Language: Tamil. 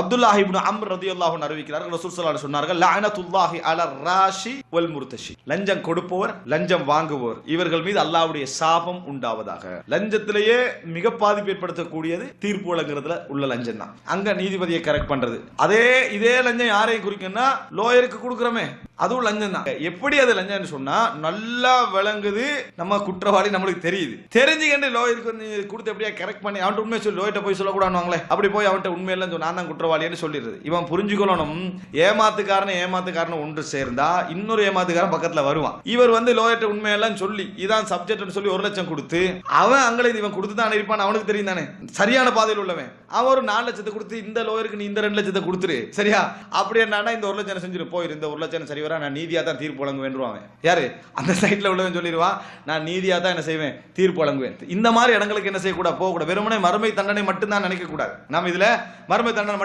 அப்துல்லாஹி இப்னு அம்ர் ரதியல்லாஹு அறிவிக்கிறார்கள். ரசூல் ஸல்லல்லாஹு சொன்னார்கள் லஅனத்துல்லாஹி அலர் ராஷி வல் முர்தஷி லஞ்சம் கொடுப்பவர் லஞ்சம் வாங்குவோர் இவர்கள் மீது அல்லாஹ்வுடைய சாபம் உண்டாவதாக. லஞ்சத்திலேயே மிக பாதிப்பு ஏற்படுத்தக்கூடியது தீர்ப்பு வழங்குறதுல உள்ள லஞ்சம் தான். அங்க நீதிபதியை கரெக்ட் பண்றது. அதே இதே லஞ்சம் யாரையும் குறிக்கும்னா லோயருக்கு கொடுக்குறோமே. அதுவும் லஞ்சம் தான். எப்படி அது லஞ்சம்னு சொன்னா நல்லா விளங்குது நம்ம குற்றவாளி நம்மளுக்கு தெரியுது. தெரிஞ்சுக்கிட்டு லோயருக்கு வந்து கொடுத்து எப்படியா கரெக்ட் பண்ணி அவன்கிட்ட உண்மையை சொல்லி லோயிட்ட போய் சொல்லக்கூடாதுவாங்களே அப்படி போய் அவன்கிட்ட உண்மையெல்லாம் சொல்லி நான் தான் குற்றவாளின்னு சொல்லிடுறது. இவன் புரிஞ்சுக்கொள்ளணும். ஏமாத்துக்காரன் ஏமாத்துக்காரன் ஒன்று சேர்ந்தா இன்னொரு ஏமாத்துக்காரன் பக்கத்துல வருவான். இவர் வந்து லோயர்ட்ட உண்மையெல்லாம் சொல்லி இதான் சப்ஜெக்ட்னு சொல்லி ஒரு லட்சம் கொடுத்து அவன் அங்கே இவன் கொடுத்து தான் இருப்பான் அவனுக்கு தெரியும் தானே. சரியான பாதையில் உள்ளவன். அவன் ஒரு நாலு லட்சத்தை கொடுத்து இந்த லோயருக்கு நீ இந்த ரெண்டு லட்சத்தை கொடுத்துரு. சரியா? அப்படி என்னன்னா இந்த ஒரு லட்சம் செஞ்சிரு? போயிரு. இந்த ஒரு லட்சம் சரி வரா? நான் நீதியாக தான் தீர்ப்பு வழங்க வேண்டுவான் யாரு? அந்த சைட்ல உள்ளவன் சொல்லிடுவான் நான் நீதியா தான் என்ன செய்வேன்? தீர்ப்பு வழங்குவேன். இந்த மாதிரி இடங்களுக்கு என்ன செய்யக்கூடாது? போகக்கூடாது. வெறுமனே மறுமை தண்டனை மட்டும் தான் நினைக்க கூடாது இதுல மறுமை தண்டனை மட்டும்